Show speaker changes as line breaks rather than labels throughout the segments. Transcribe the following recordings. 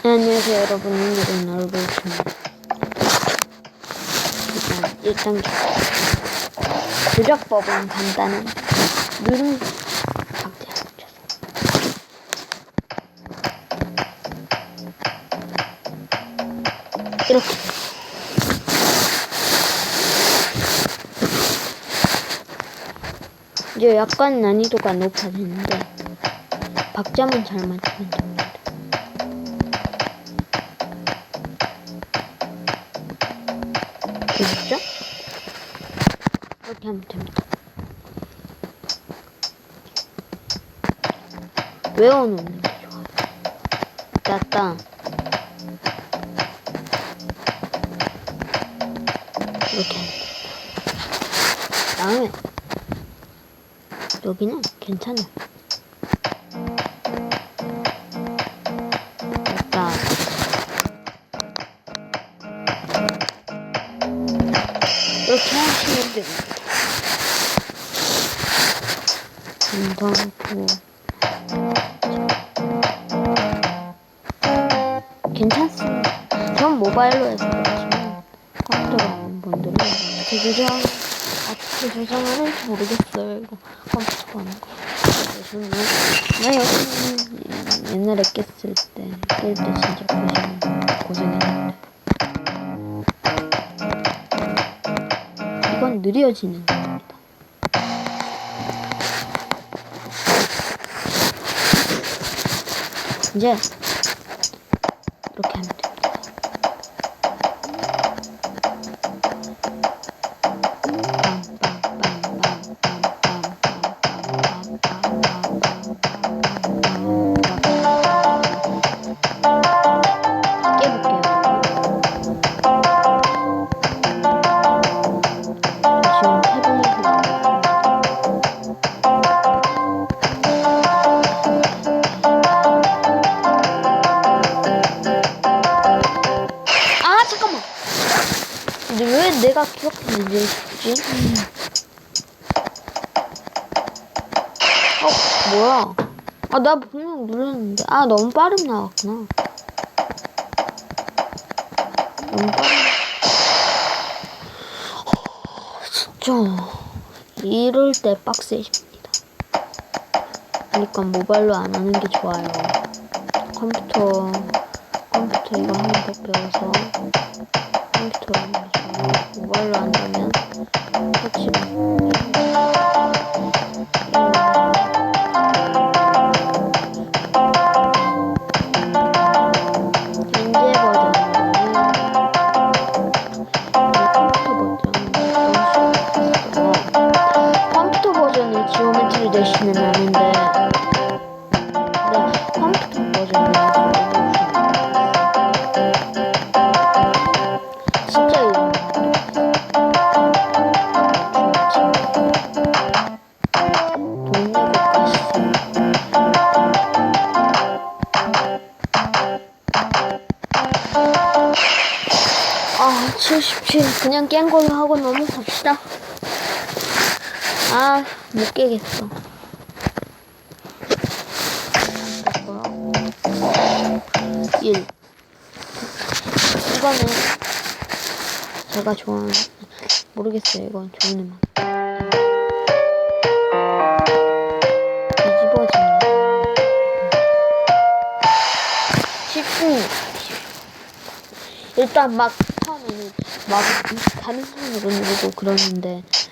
네, 안녕하세요 여러분. 오늘은 얼굴입니다 일단 1단계 조작법은 간단한 누른 박제 이렇게. 이제 약간 난이도가 높아졌는데 박자만 잘 맞추면 됩니다. 되겠죠? 이렇게 하면 됩니다. 외워놓는 게 좋아요. 따따. 이렇게 하면 됩니다. 다음에 여기는 괜찮아요. 금방구 괜찮습니다. 전 모바일로 해서 그렇지만 컴퓨터로 하는 분들은 어떻게 조정 어떻게 조정하는지 모르겠어요. 이거 컴퓨터로 하는 거. 저는 나 여기 옛날에 깼을 때 깰 때 진짜 고생 고생했는데. 이건 느려지는 이제 이렇게 하면. 근데 왜 내가 기억했는지 싶지? 어 뭐야 아 나 분명 눌렀는데 아 너무 빠름 나왔구나 너무 빠름 진짜 이럴 때 빡세집니다. 그러니까 모바일로 안 하는 게 좋아요. 컴퓨터 컴퓨터 이거 법 배워서 모바일로 한다면 못 깨겠어. 1. 이거는 제가 좋아하는, 모르겠어요. 이건 좋은 음악. 뒤집어집니다. 쉽습니다. 일단 막 처음에는 막 다른 손으로 누르고 그러는데 그-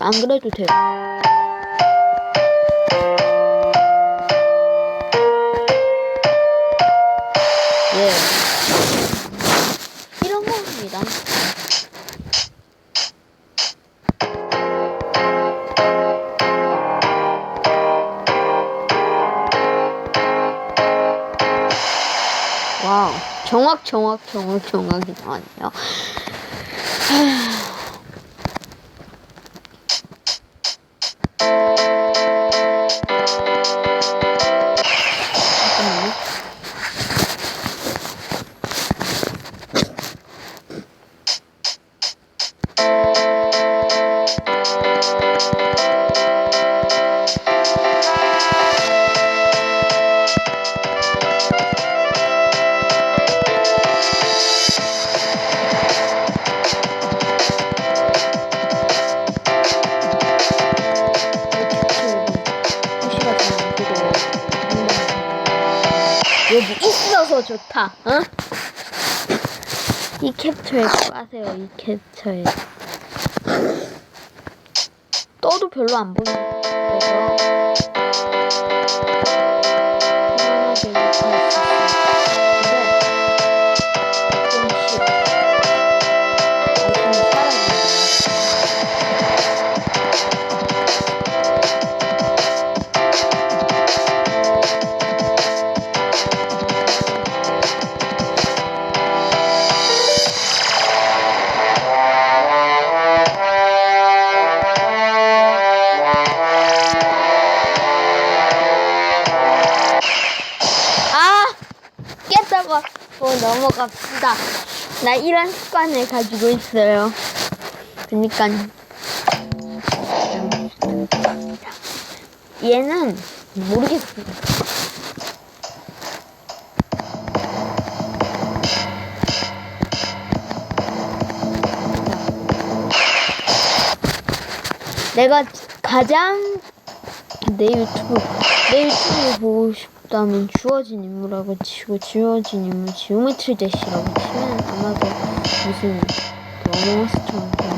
안 그래도 돼요. 예. 이런 겁니다. 와우. 정확, 정확, 정확, 정확이 나왔네요. 있어서 좋다. 어? 이 캡처에 빠세요. 이 캡처에. 떠도 별로 안 보이는 그래서 편안하게 이렇게 나 이런 습관을 가지고 있어요. 그니까 얘는 모르겠어요. 내가 가장 내 유튜브 내 유튜브 보고 싶 다면 주어진 인물하고 치고 주어진 인물 지오메트리 대시라고 치면 아마도 무슨 그 어몽어스처럼 그런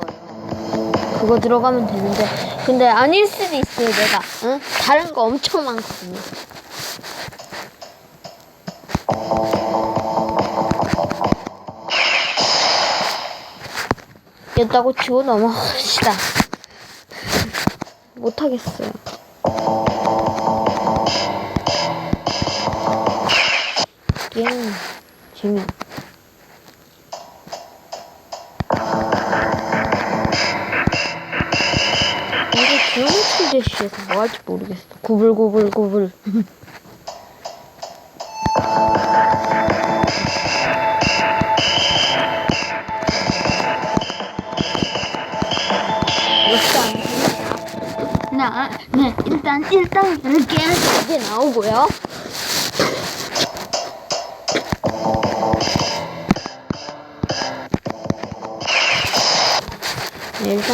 거예요. 그거 들어가면 되는데 근데 아닐 수도 있어요 내가 응? 다른 거 엄청 많거든요. 였다고 치고 넘어갑시다. 못하겠어요. 게임 재미. 이게 지오메트리 대시에서 뭐 할지 모르겠어. 구불구불구불. 나, 네, 일단 일단 이렇게 이게 나오고요.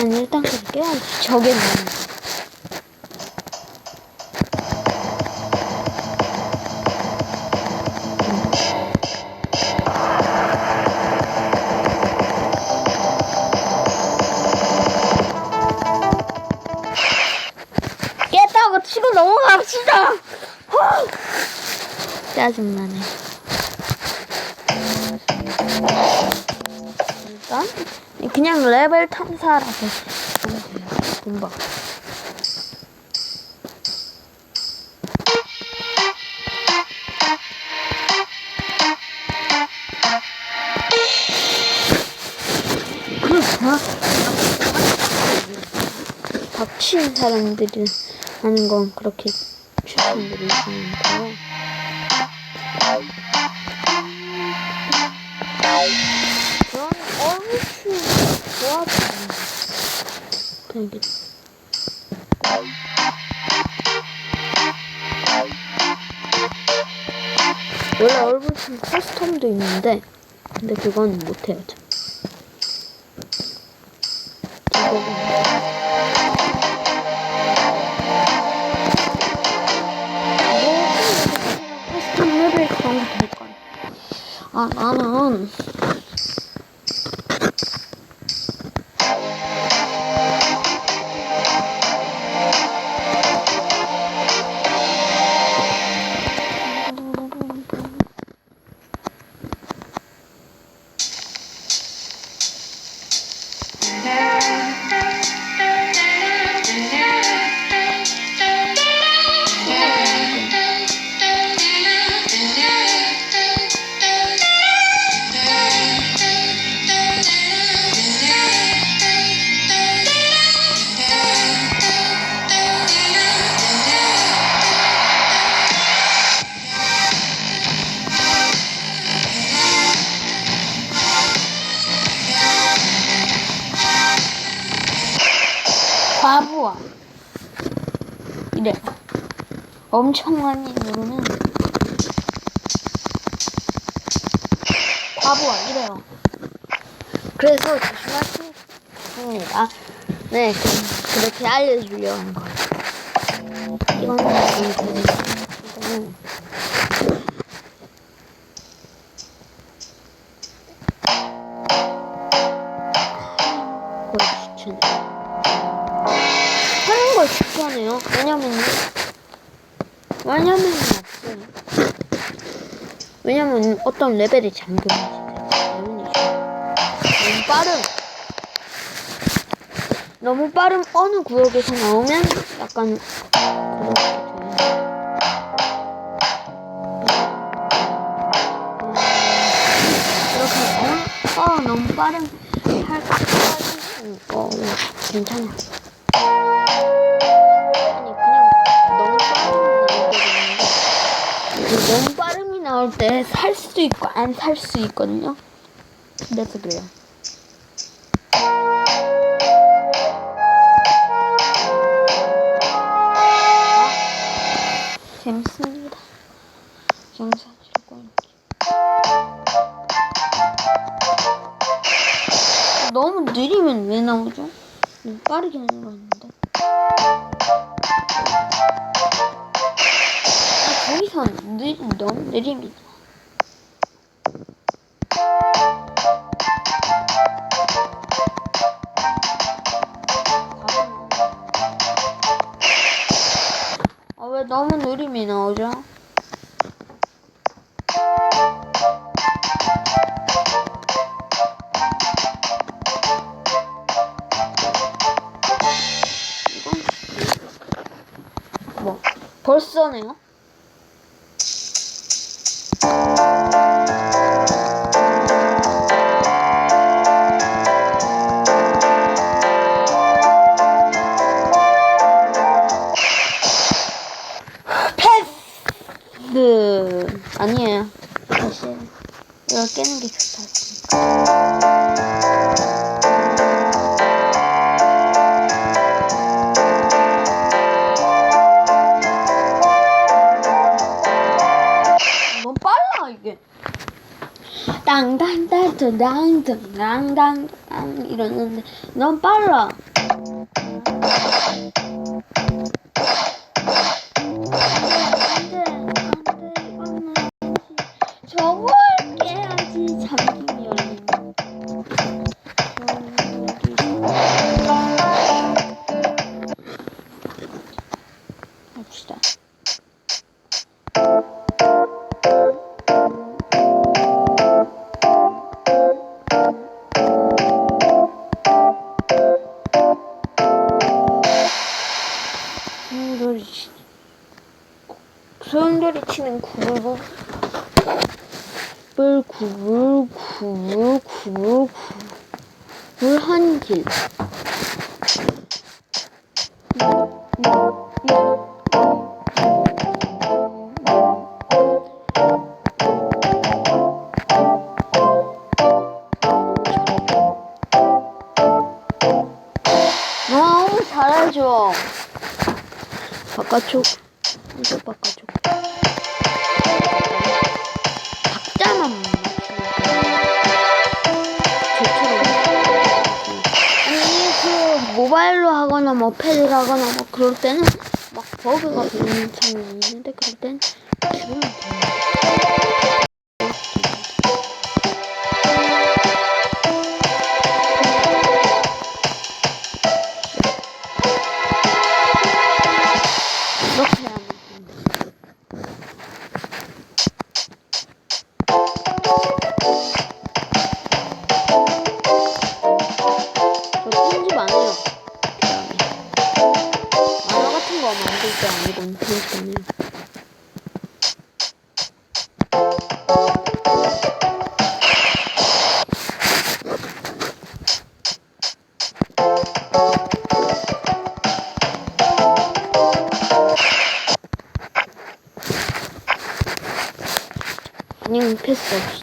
네, 일단 깨야지. 저게 뭐야? 치고 넘어갑시다. 후! 짜증나네. 일단 그냥 레벨 돼요. 금방. 그렇다. 닥치는 사람들이 하는 건 그렇게 추천드리시는데요. 좋아하잖아요. 되게 원래 얼굴춤 커스텀도 있는데 근데 그건 못해요 가면 될까? 아 나는 과부하 이래 엄청 많이 누르는 과부하 이래요 그래서 조심하시면 됩니다 네 그렇게 알려주려고 하는 거예요 이거는 이거는 이거는 그렇지 왜냐면 없어요. 왜냐면 어떤 레벨이 잠겨있기 때문이죠. 너무 빠름. 너무 빠름 어느 구역에서 나오면 약간 그렇게 돼요. 이렇게 어, 어 너무 빠름 할 빠름 어 괜찮아. 나올 때 살 수도 있고 안 살 수 있거든요. 그래서 그래요. 재밌습니다. 영상 찍고 너무 느리면 왜 나오죠? 너무 빠르게 내려갔는데. 아, 거기서 느, 너무 느립니다. 아, 왜 너무 느림이 나오죠? 뭐 벌써네요? 패스 아니에요. 다시 이거 깨는 게 좋다. 너무 빨라 이게. 땅땅땅땅땅땅땅땅 이러는데 너무 빨라 소용돌이 치 소용돌이 치는 구불구 뿔 구불 구불 구불 구불 한길. 너무 잘해줘 바깥쪽 이거 바깥쪽. 박자만 아니 그 모바일로 하거나 뭐 패드로 하거나 뭐 그럴 때는 막 버그가 되는 상황이 있는데 그럴 땐 지우면 돼요 Thanks.